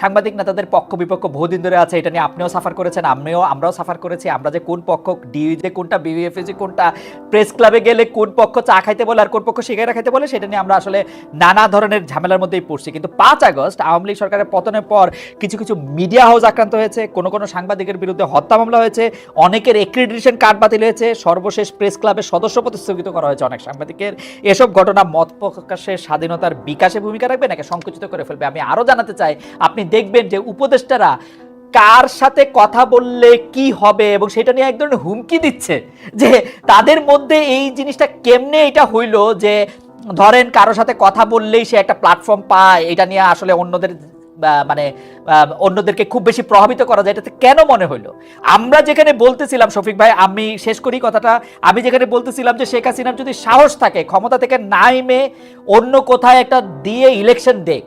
সাংবাদিক নেতাদের পক্ষ বিপক্ষ বহুদিন ধরে আছে, এটা নিয়ে আপনিও সাফার করেছেন, আমিও, আমরাও সাফার করেছি, আমরা যে কোন পক্ষ ডিউতে কোনটা বিএফএসি কোনটা প্রেস ক্লাবে গেলে কোন পক্ষ চা খাইতে বলে আর কোন পক্ষ সিগারেট খাইতে বলে, সেটা নিয়ে আমরা আসলে নানা ধরনের ঝামেলার মধ্যেই পড়ছি। কিন্তু পাঁচ আগস্ট আওয়ামী লীগ সরকারের পতনের পর কিছু কিছু মিডিয়া হাউস আক্রান্ত হয়েছে, কোনো কোনো সাংবাদিকের বিরুদ্ধে হত্যা মামলা হয়েছে, অনেকের এক্রিডিটেশন কার্ড বাতিল হয়েছে, সর্বশেষ প্রেস ক্লাবের সদস্যপদ স্থগিত করা হয়েছে অনেক সাংবাদিকের। এসব ঘটনা মত প্রকাশের স্বাধীনতার বিকাশে ভূমিকা রাখবে নাকি সংকুচিত করে ফেলবে? আমি আরও জানাতে চাই, আপনি দেখবেন যে উপদেষ্টারা কার সাথে কথা বললে কি হবে এবং সেটা নিয়ে এক ধরনের হুমকি দিচ্ছে যে তাদের মধ্যে এই জিনিসটা কেমনে এটা হইল যে ধরেন কারোর সাথে কথা বললেই সে একটা প্ল্যাটফর্ম পায়, এটা নিয়ে আসলে অন্যদের মানে অন্যদেরকে খুব বেশি প্রভাবিত করা যায়, এটাতে কেন মনে হইল? আমরা যেখানে বলতেছিলাম, শফিক ভাই, আমি শেষ করি কথাটা, আমি যেখানে বলতেছিলাম যে শেখ হাসিনার যদি সাহস থাকে, ক্ষমতা থেকে নাইমে অন্য কোথায় একটা দিয়ে ইলেকশন দেখ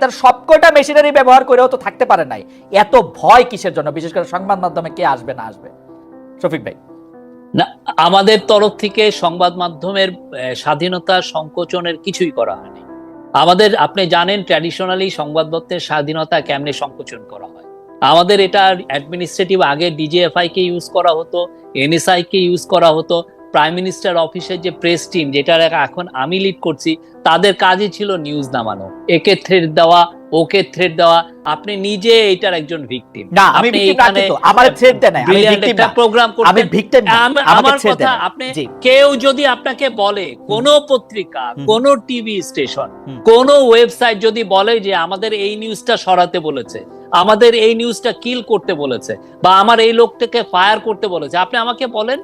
তার সবকটা মেশিনারি ব্যবহার করেও তো থাকতে পারে নাই। এত ভয় কিসের জন্য? বিশেষ করে সংবাদ মাধ্যমে কে আসবে, না আসবে? শফিক ভাই। না, আমাদের তরফ থেকে সংবাদ মাধ্যমের স্বাধীনতা সংকোচনের কিছুই করা হয়নি। আমাদের, আপনি জানেন ট্র্যাডিশনালি সংবাদপত্রের স্বাধীনতা কেমনে সংকোচন করা হয়? আমাদের এটা অ্যাডমিনিস্ট্রেটিভ আগে ডিজিএফআই কে ইউজ করা হতো এনএসআই কে ইউজ করা হতো প্রাইম মিনিস্টার অফিসের যে প্রেস টিম যেটা এখন আমি লিড করছি তাদের কাজই ছিল নিউজ নামানো। একে থ্রেড দেওয়া ওকে থ্রেড দেওয়া। আপনি নিজে এটার একজন ভিকটিম না আমি না কিন্তু, আমার দেয় নাই, আমি victim না। প্রোগ্রাম আমি ভিক্টিম আমাকে আমার কথা আপনি কেউ যদি আপনাকে বলে কোন পত্রিকা কোন টিভি স্টেশন। কোন ওয়েবসাইট যদি বলে যে আমাদের এই নিউজটা সরাতে বলেছে আমাদের এই নিউজটা কিল করতে বলেছে বা আমার এই লোকটাকে ফায়ার করতে বলেছে আপনি আমাকে বলেন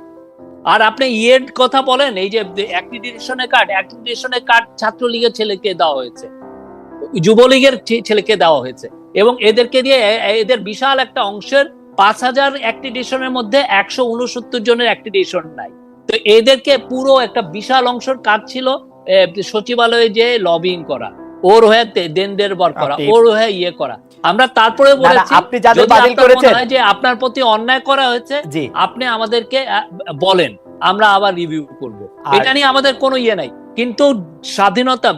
আর আপনি ইয়ের কথা বলেন এই যে অ্যাক্রিডিটেশনের কার্ড অ্যাক্রিডিটেশনের কার্ড ছাত্রলীগের ছেলেকে দেওয়া হয়েছে। যুবলীগের ছেলেকে দেওয়া হয়েছে। এবং এদেরকে দিয়ে এদের বিশাল একটা অংশের পাঁচ হাজার অ্যাক্টিডেশনের মধ্যে একশো উনসত্তর জনের অ্যাক্টিডেশন নাই। তো এদেরকে পুরো একটা বিশাল অংশের কাজ ছিল সচিবালয়ে যে লবিং করা ওর হয়ে দেনদের বর করা ওর হয়ে ইয়ে করা। আমরা তারপরে বলেছি আপনি যাদের বাতিল আপনার করেছেন যে আপনার প্রতি অন্যায় করা হয়েছে আপনি আমাদেরকে বলেন। আমরা আবার রিভিউ করব। এটা নিয়ে আমাদের কোনো ইয়ে নাই। কিন্তু স্বাধীনতা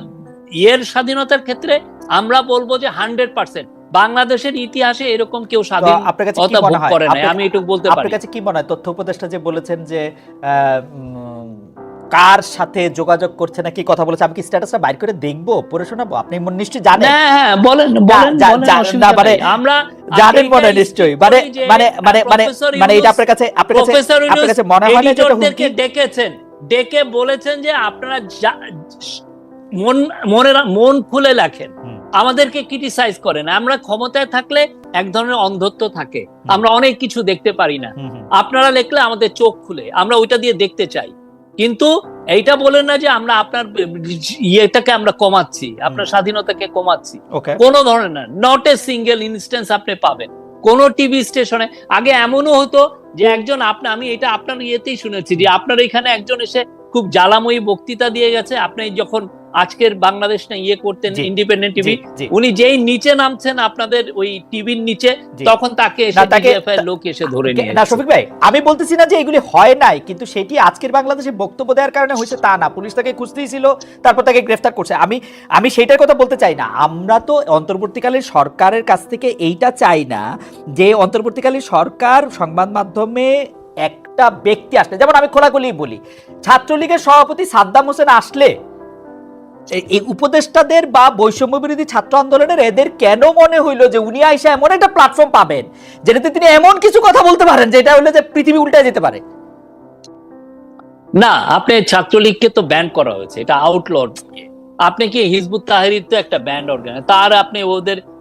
ইয়ের স্বাধীনতার ক্ষেত্রে আমরা বলব যে হান্ড্রেড পার্সেন্ট বাংলাদেশের ইতিহাসে এরকম কেউ তো স্বাধীন আপনার কাছে কি কথা মনে ভোগ হয়? করে নাই। আমি এটুকু বলতে পারি। আপনার কাছে কি মনে হয়? তথ্য উপদেষ্টা যে বলেছেন যে কার সাথে যোগাযোগ করছে না কি কথা বলেছে? আমি কি স্ট্যাটাসটা বাইর করে দেখব পড়ে শোনাবো? আপনি মনে- নিশ্চয়ই জানেন। হ্যাঁ হ্যাঁ বলেন বলেন যা- বলেন, যা- অসুবিধা না, মানে আমরা জানেন মনে নিশ্চয়ই। মানে মানে মানে মানে মানে এটা আপনার কাছে আপনার কাছে আপনার কাছে মনে হয় না যে এটা হুমকি? ডেকেছেন। ডেকে বলেছেন যে আপনারা মন মনের মন খুলে লেখেন। আমাদেরকে ক্রিটিসাইজ করেন। আমরা ক্ষমতায় থাকলে এক ধরনের অন্ধত্ব থাকে। আমরা অনেক কিছু দেখতে পারি না। আপনারা লেখলে আমাদের চোখ খুলে। আমরা ওইটা দিয়ে দেখতে চাই। কিন্তু এইটা বলেন না যে আমরা আপনার ইয়েটাকে আমরা কমাচ্ছি আপনার স্বাধীনতাকে কমাচ্ছি। কোনো ধরনের না নট এ সিঙ্গেল ইনস্টেন্স আপনি পাবেন। কোন টিভি স্টেশনে আগে এমনও হতো যে একজন আপনি আমি এটা আপনার ইয়েতেই শুনেছি যে আপনার এখানে একজন এসে খুব জ্বালাময়ী বক্তৃতা দিয়ে গেছে। আপনি যখন আজকের বাংলাদেশ না ইয়ে করতেন ইন্ডিপেন্ডেন্ট টিভি। উনি যেই নিচে নামছেন আপনাদের ওই টিভির নিচে তখন তাকে লোক এসে ধরে নিয়ে না শফিক ভাই আমি বলতেছি না যে এগুলি হয় নাই কিন্তু সেটি আজকের বাংলাদেশে বক্তব্য দেওয়ার কারণে হয়েছে তা না। পুলিশ তাকে খুঁজতেই ছিল তারপর তাকে গ্রেফতার করছে। আমি আমি সেইটার কথা বলতে চাই না। আমরা তো অন্তর্বর্তীকালীন সরকারের কাছ থেকে এইটা চাই না যে অন্তর্বর্তীকালীন সরকার সংবাদ মাধ্যমে একটা ব্যক্তি আসলে, যেমন আমি খোলাখুলি বলি, ছাত্রলীগের সভাপতি সাদ্দাম হোসেন আসলে এই- উপদেষ্টাদের বা বৈষম্য বিরোধী ছাত্র আন্দোলনের এদের কেন মনে হইল যে উনি আইসা এমন একটা প্ল্যাটফর্ম পাবেন, যেটাতে তিনি এমন কিছু কথা বলতে পারেন, যেটা হলো যে পৃথিবী উল্টে যেতে পারে? না, আপনি ছাত্রলীগকে তো ব্যান করা হয়েছে, এটা আউটলড আপনি কি হিজবুত তাহরির তো একটা ব্যান্ড অর্গান তার আপনি ওদের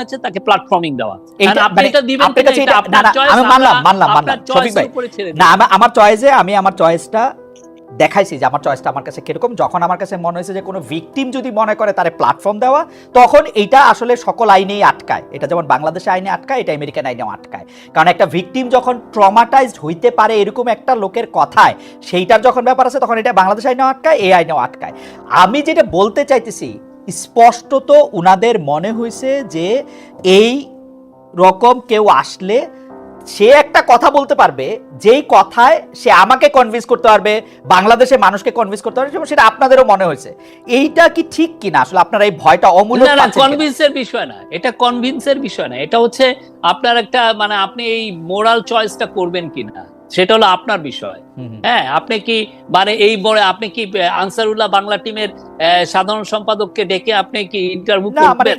হচ্ছে তাকে প্ল্যাটফর্মিং দেওয়া আপনি মানে এটা দিবেন এটা এটা- আমি মানলাম, মানলাম, মানলাম। শফিক ভাই। না আমার চয়েসে আমি আমার চয়েসটা দেখাইছি যে আমার চয়েসটা আমার কাছে কীরকম। যখন আমার কাছে মনে হয়েছে যে কোনো ভিকটিম যদি মনে করে তারে প্ল্যাটফর্ম দেওয়া তখন এইটা আসলে সকল আইনেই আটকায়। এটা যেমন বাংলাদেশে আইনে আটকায় এটা আমেরিকান আইনেও আটকায়। কারণ একটা ভিকটিম যখন ট্রমাটাইজড হইতে পারে এরকম একটা লোকের কথায় সেইটার যখন ব্যাপার আছে তখন এটা বাংলাদেশ আইনেও আটকায় এই আইনেও আটকায়। আমি যেটা বলতে চাইতেছি স্পষ্টত উনাদের মনে হয়েছে যে এই রকম কেউ আসলে সে একটা কথা বলতে পারবে যেই কথায় সে আমাকে কনভিন্স করতে পারবে বাংলাদেশের মানুষকে কনভিন্স করতে পারবে এবং সেটা আপনাদেরও মনে হয়েছে। এইটা কি ঠিক কিনা? আসলে আপনার এই ভয়টা না না কিনা? কনভিন্সের বিষয় না। এটা কনভিন্সের বিষয় না। এটা হচ্ছে আপনার একটা মানে আপনি এই মোরাল চয়েসটা করবেন কিনা? সেটা হলো আপনার বিষয়। হ্যাঁ আপনি কি মানে এই বড় আপনি কি আনসারুল্লাহ বাংলা টিমের আহ, সাধারণ সম্পাদককে ডেকে আপনি কি ইন্টারভিউ মানে করবেন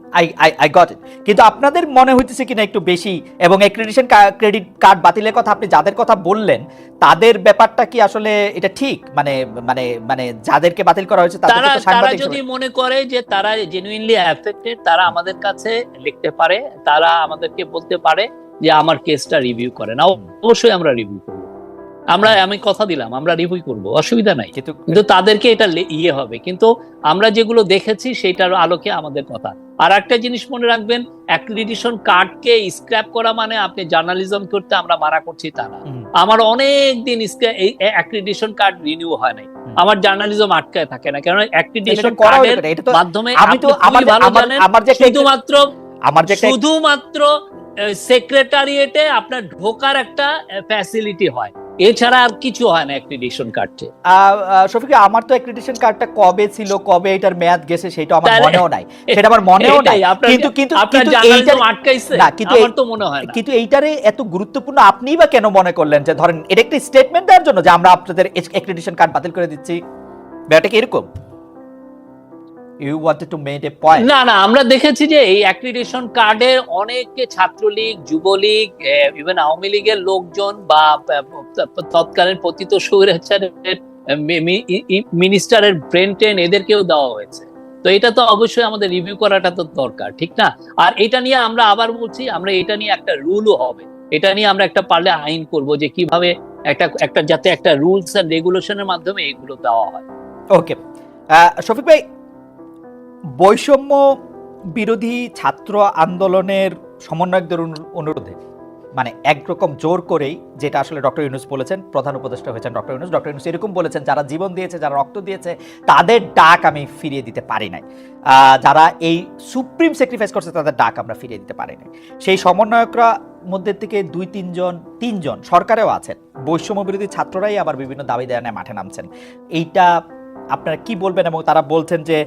I I I got it কিন্তু আপনাদের মনে হইতেছে কিনা একটু বেশি? এবং অ্যাক্রেডিটেশন ক্রেডিট কার্ড বাতিলের কথা আপনি যাদের কথা বললেন তাদের ব্যাপারটা কি আসলে এটা ঠিক? মানে মানে মানে যাদেরকে বাতিল করা হয়েছে তারা তারা যদি মনে করে যে তারা জেনুইনলি অ্যাফেক্টেড তারা আমাদের কাছে লিখতে পারে তারা আমাদেরকে বলতে পারে যে আমার কেসটা রিভিউ করেন অবশ্যই আমরা রিভিউ করব। আমরা আমি কথা দিলাম আমরা রিভিউ করব অসুবিধা নাই। কিন্তু তাদেরকে এটা ইয়ে হবে। কিন্তু আমরা যেগুলো দেখেছি সেটার আলোকে আমাদের কথা। আর একটা জিনিস মনে রাখবেন অ্যাক্রিডিটেশন কার্ডকে স্ক্র্যাপ করা মানে আপনি জার্নালিজম করতে আমরা মারা করছি তা না। আমার অনেক দিন এই অ্যাক্রিডিটেশন কার্ড রিনিউ হয় নাই। আমার জার্নালিজম আটকায় থাকে না। কারণ এটা অ্যাক্রিডিটেশন কার্ডের মাধ্যমে আমি তো আমার ভালো আমার- জানেন আমার যে শুধুমাত্র আমার যে শুধুমাত্র সেক্রেটারিয়েটে আপনার ঢোকার একটা ফ্যাসিলিটি হয়। এছাড়া আর কিছু হয় না অ্যাক্রিডিশন কার্ডে শফিক আমার তো অ্যাক্রিডিশন কার্ডটা কবে ছিল কবে এটার মেয়াদ গেছে সেটা আমার মনেও নাই। সেটা আমার মনেও নাই। কিন্তু কিন্তু কিন্তু জার্নালিজম আটকাইছে না, কিন্তু আমার তো মনে হয় না। কিন্তু এইটারে এত গুরুত্বপূর্ণ আপনিই বা কেন মনে করলেন যে ধরেন এটা একটা স্টেটমেন্ট দেওয়ার জন্য যে আমরা আপনাদের অ্যাক্রিডিশন কার্ড বাতিল করে দিচ্ছি? ব্যাপারটা কি এরকম? You wanted to made a point না না আমরা দেখেছি যে এই অ্যাক্রিডিটেশন কার্ডে অনেকে ছাত্রলীগ যুবলীগ ইভেন আওয়ামী লীগের লোকজন বা তৎকালীন পতিত স্বৈরাচারের মিনিস্টারের ব্রেন টেন এদেরকেও দেওয়া হয়েছে। তো এটা তো অবশ্যই আমাদের রিভিউ করাটা তো দরকার ঠিক না? আর এটা নিয়ে আমরা আবার বলছি আমরা এটা নিয়ে একটা রুলও হবে। এটা নিয়ে আমরা একটা পারলে আইন করব যে কীভাবে একটা একটা যাতে একটা রুলস এন্ড রেগুলেশনের মাধ্যমে এগুলো দেওয়া হয়। ওকে শফিক ভাই বৈষম্য বিরোধী ছাত্র আন্দোলনের সমন্বয়কদের অনু- অনুরোধে মানে একরকম জোর করেই যেটা আসলে ডক্টর ইউনুস বলেছেন, প্রধান উপদেষ্টা হয়েছেন ডক্টর ইউনুস। ডক্টর ইউনুস এরকম বলেছেন, যারা জীবন দিয়েছে, যারা রক্ত দিয়েছে, তাদের ডাক আমি ফিরিয়ে দিতে পারি নাই। যারা এই সুপ্রিম স্যাক্রিফাইস করছে, তাদের ডাক আমরা ফিরিয়ে দিতে পারি নাই। সেই সমন্বয়করা মধ্যে থেকে দুই তিনজন তিনজন সরকারেও আছেন। বৈষম্য বিরোধী ছাত্ররাই আবার বিভিন্ন দাবি নিয়ে মাঠে নামছেন। এইটা আপনারা কি বলবেন এবং তারা বলছেন যে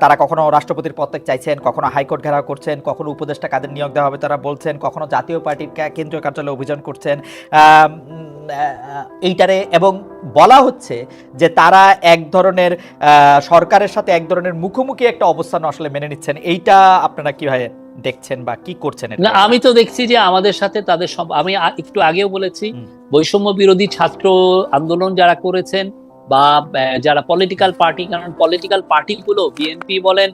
তারা কখনো রাষ্ট্রপতির পদত্যাগ চাইছেন কখনো হাইকোর্ট ঘেরাও করছেন কখনো উপদেষ্টা কাদের নিয়োগ দেওয়া হবে তারা বলছেন কখনো জাতীয় পার্টির কেন্দ্রীয় কার্যালয়ে অভিযান করছেন। আহ, এইটারে এবং বলা হচ্ছে যে তারা এক ধরনের সরকারের সাথে এক ধরনের মুখোমুখি একটা অবস্থান আসলে মেনে নিচ্ছেন। এইটা আপনারা কীভাবে দেখছেন বা কি করছেন না আমি তো দেখছি যে আমাদের সাথে তাদের সব আমি একটু আগেও বলেছি বৈষম্য বিরোধী ছাত্র আন্দোলন যারা করেছেন বা যারা পলিটিক্যাল পার্টি কারণ পলিটিক্যাল পার্টিগুলো বিএনপি বলেন,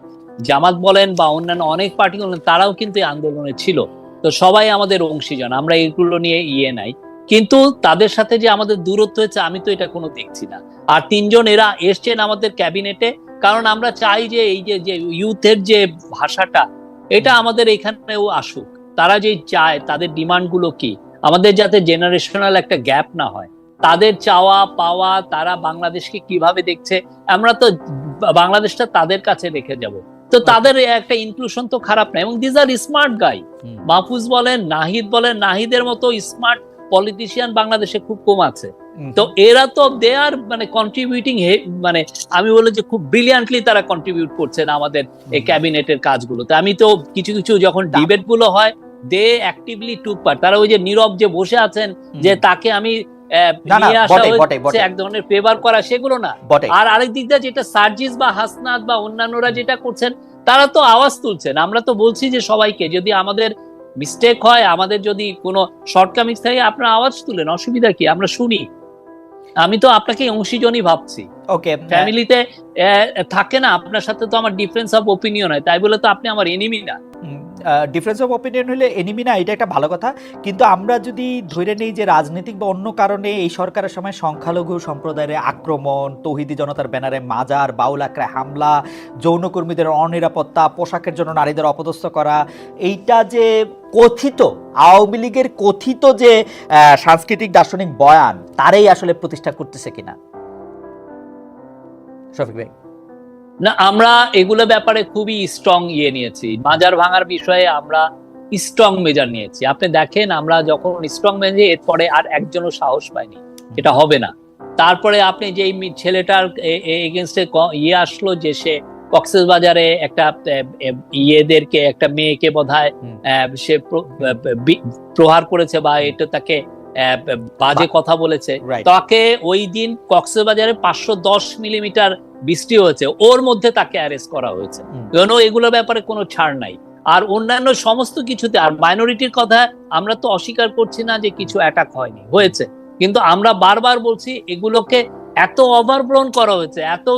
জামাত বলেন বা অন্যান্য অনেক পার্টি বলেন, তারাও কিন্তু এই আন্দোলনে ছিল। তো সবাই আমাদের অংশীজন, আমরা এগুলো নিয়ে ইয়ে নাই। কিন্তু তাদের সাথে যে আমাদের দূরত্ব হয়েছে, আমি তো এটা কোনো দেখছি না। আর তিনজন এরা এসছেন আমাদের ক্যাবিনেটে, কারণ আমরা চাই যে এই যে যে ইউথের যে ভাষাটা, এটা আমাদের এখানেও আসুক। তারা যে চায়, তাদের ডিমান্ডগুলো কি? আমাদের যাতে জেনারেশনাল একটা গ্যাপ না হয়। তাদের চাওয়া পাওয়া তারা বাংলাদেশকে কীভাবে দেখছে আমরা তো বাংলাদেশটা তাদের কাছে রেখে যাব। তো তাদের একটা ইনক্লুশন তো খারাপ না এবং these are smart guy Mahfuz বলেন নাহিদ বলেন নাহিদের মতো স্মার্ট পলিটিশিয়ান বাংলাদেশে খুব কম আছে। তো এরা তো দে আর মানে কন্ট্রিবিউটিং মানে আমি বলে যে খুব ব্রিলিয়ান্টলি তারা কন্ট্রিবিউট করছেন আমাদের এই ক্যাবিনেটের কাজগুলোতে আমি তো কিছু কিছু যখন ডিবেটগুলো হয় দে অ্যাক্টিভলি টুক পার্ট তারা ওই যে নীরব যে বসে আছেন যে তাকে আমি নিয়ে আসা। এক ধরনের ফেভার করা সেগুলো না। আর আরেক দিক দিয়ে যেটা সার্জিস বা হাসনাত বা অন্যান্যরা যেটা করছেন তারা তো আওয়াজ তুলছেন। আমরা তো বলছি যে সবাইকে যদি আমাদের মিস্টেক হয় আমাদের যদি কোনো শর্টকামিংস থাকে আপনারা আওয়াজ তুলেন অসুবিধা কি? আমরা শুনি। আমি তো আপনাকে অংশীজনই ভাবছি। ওকে ফ্যামিলিতে থাকে না আপনার সাথে তো আমার ডিফারেন্স অফ ওপিনিয়ন হয় তাই বলে তো আপনি আমার এনিমি না। ডিফারেন্স অফ ওপিনিয়ন হলে এনিমি না, এটা একটা ভালো কথা। কিন্তু আমরা যদি ধরে নেই যে রাজনৈতিক বা অন্য কারণে এই সরকারের সময় সংখ্যালঘু সম্প্রদায়ের আক্রমণ, তৌহিদি জনতার ব্যানারে মাজার, বাউল আক্রায় হামলা, যৌনকর্মীদের অনিরাপত্তা, পোশাকের জন্য নারীদের অপদস্থ করা, এইটা যে কথিত, আওয়ামী লীগের কথিত যে সাংস্কৃতিক দার্শনিক বয়ান, তারাই আসলে প্রতিষ্ঠা করতেছে কিনা। শফিক ভাই। না আমরা এগুলো ব্যাপারে খুবই স্ট্রং ইয়ে নিয়েছি। মাজার ভাঙার বিষয়ে আমরা স্ট্রং মেজার নিয়েছি। আপনি দেখেন আমরা যখন স্ট্রং মেজে এরপরে আর একজনও সাহস পাইনি। এটা হবে না। তারপরে আপনি যে ছেলেটার এগেনস্টে ইয়ে আসলো যে সে কক্সেস বাজারে একটা ইয়েদেরকে একটা মেয়েকে। আহ, সে প্রহার করেছে বা এটা তাকে বাজে কথা বলেছে। তাকে ওই দিন কক্সবাজারে পাঁচশো দশ মিলিমিটার বৃষ্টি হয়েছে ওর মধ্যে তাকে অ্যারেস্ট করা হয়েছে। কেন এগুলোর ব্যাপারে কোনো ছাড় নাই। আর অন্যান্য সমস্ত কিছুতে আর মাইনরিটির কথা আমরা তো অস্বীকার করছি না যে কিছু অ্যাটাক হয়নি হয়েছে। কিন্তু আমরা বারবার বলছি এগুলোকে এত ওভারব্রোন করা হয়েছে এত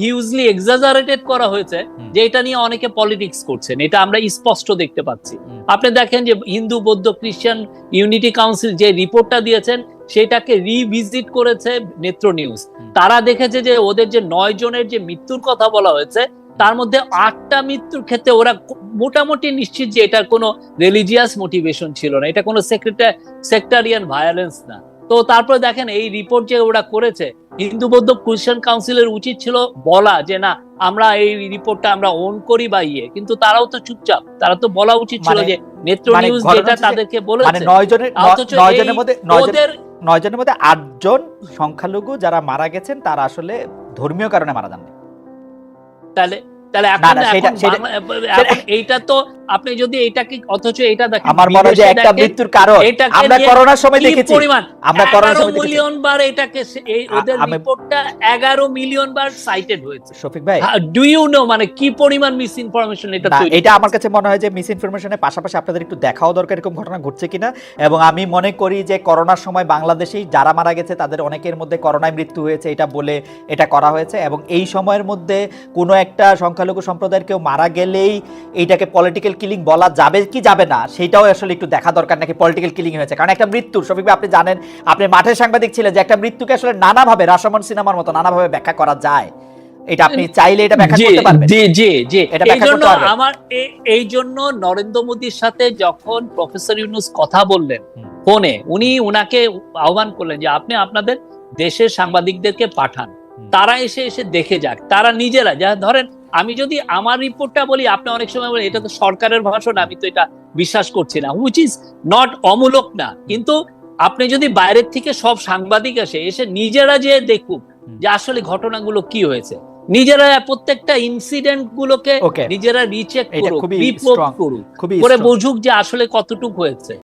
হিউজলি এক্সাজারেটেড করা হয়েছে যে এটা নিয়ে অনেকে পলিটিক্স করছেন। এটা আমরা স্পষ্ট দেখতে পাচ্ছি। আপনি দেখেন যে হিন্দু বৌদ্ধ খ্রিস্টান ইউনিটি কাউন্সিল যে রিপোর্টটা দিয়েছেন সেটাকে রিভিজিট করেছে নেত্র নিউজ তারা দেখেছে যে ওদের যে নয় জনের যে মৃত্যুর কথা বলা হয়েছে তার মধ্যে আটটা মৃত্যুর ক্ষেত্রে ওরা মোটামুটি নিশ্চিত যে এটার কোনো রিলিজিয়াস মোটিভেশন ছিল না। এটা কোনো সেক্রেটার সেক্টারিয়ান ভায়োলেন্স না। তো তারপরে দেখেন এই রিপোর্ট যে ওরা করেছে হিন্দু বৌদ্ধ খ্রিস্টান কাউন্সিলের উচিত ছিল বলা যে না আমরা এই রিপোর্টটা আমরা ওন করি বা ইয়ে। কিন্তু তারাও তো চুপচাপ তারা তো বলা উচিত ছিল মানে- যে নেত্র মানে নিউজ যেটা তাদেরকে বলেছে মানে বলেছে নয় জনের ন- অথচ নয় এই জনের মধ্যে নয় জন- ওদের নয় জনের মধ্যে আটজন সংখ্যালঘু যারা মারা গেছেন তারা আসলে ধর্মীয় কারণে মারা যাননি। তাহলে তাহলে এখন এইটা তো আপনি যদি এটাকে অথচ এটা দেখেন আমার মনে হয় একটা মৃত্যুর কারণ। আমরা করোনার সময় দেখেছি। পরিমাণ? আমরা করোনার সময় দেখেছি। মিলিয়ন বার এটাকে এই ওদের রিপোর্টটা এগারো মিলিয়ন বার সাইটেড হয়েছে। শফিক ভাই ডু ইউ নো মানে কি পরিমাণ মিস ইনফরমেশন এটা এটা আমার কাছে মনে হয় যে মিস ইনফরমেশনের পাশাপাশি আপনাদের একটু দেখাও দরকার এরকম ঘটনা ঘটছে কিনা। এবং আমি মনে করি যে করোনার সময় বাংলাদেশেই যারা মারা গেছে তাদের অনেকের মধ্যে করোনায় মৃত্যু হয়েছে এটা বলে এটা করা হয়েছে। এবং এই সময়ের মধ্যে কোনো একটা সংখ্যালঘু সম্প্রদায়ের কেউ মারা গেলেই এইটাকে পলিটিক্যাল কিলিং বলা যাবে কি যাবে না সেটাও আসলে একটু দেখা দরকার নাকি পলিটিক্যাল কিলিং হয়েছে। কারণ একটা মৃত্যু শফিক আপনি জানেন আপনি মাঠের সাংবাদিক ছিলেন যে একটা মৃত্যুকে আসলে নানাভাবে রাসমন সিনেমার মতো নানাভাবে ব্যাখ্যা করা যায়। এটা আপনি চাইলে এটা ব্যাখ্যা করতে পারবেন। জি জি জি। এটা এই ব্যাখ্যা জন্য করতে আমার এই জন্য নরেন্দ্র মোদীর সাথে যখন প্রফেসর ইউনুস কথা বললেন। ফোনে উনি উনাকে আহ্বান করলেন যে আপনি আপনাদের দেশের সাংবাদিকদেরকে পাঠান। তারা এসে এসে দেখে যাক। তারা নিজেরা যা ধরেন আমি যদি আমার রিপোর্টটা বলি আপনি অনেক সময় বলেন এটা তো সরকারের ভাষণ আমি তো এটা বিশ্বাস করছি না হুইচ ইজ নট অমূলক না। কিন্তু আপনি যদি বাইরের থেকে সব সাংবাদিক আসে এসে নিজেরা যে দেখুক যে আসলে ঘটনাগুলো কি হয়েছে নিজেরা প্রত্যেকটা ইনসিডেন্ট গুলোকে নিজেরা রিচেক করুক রিপোর্ট করুক করে বুঝুক যে আসলে কতটুক হয়েছে।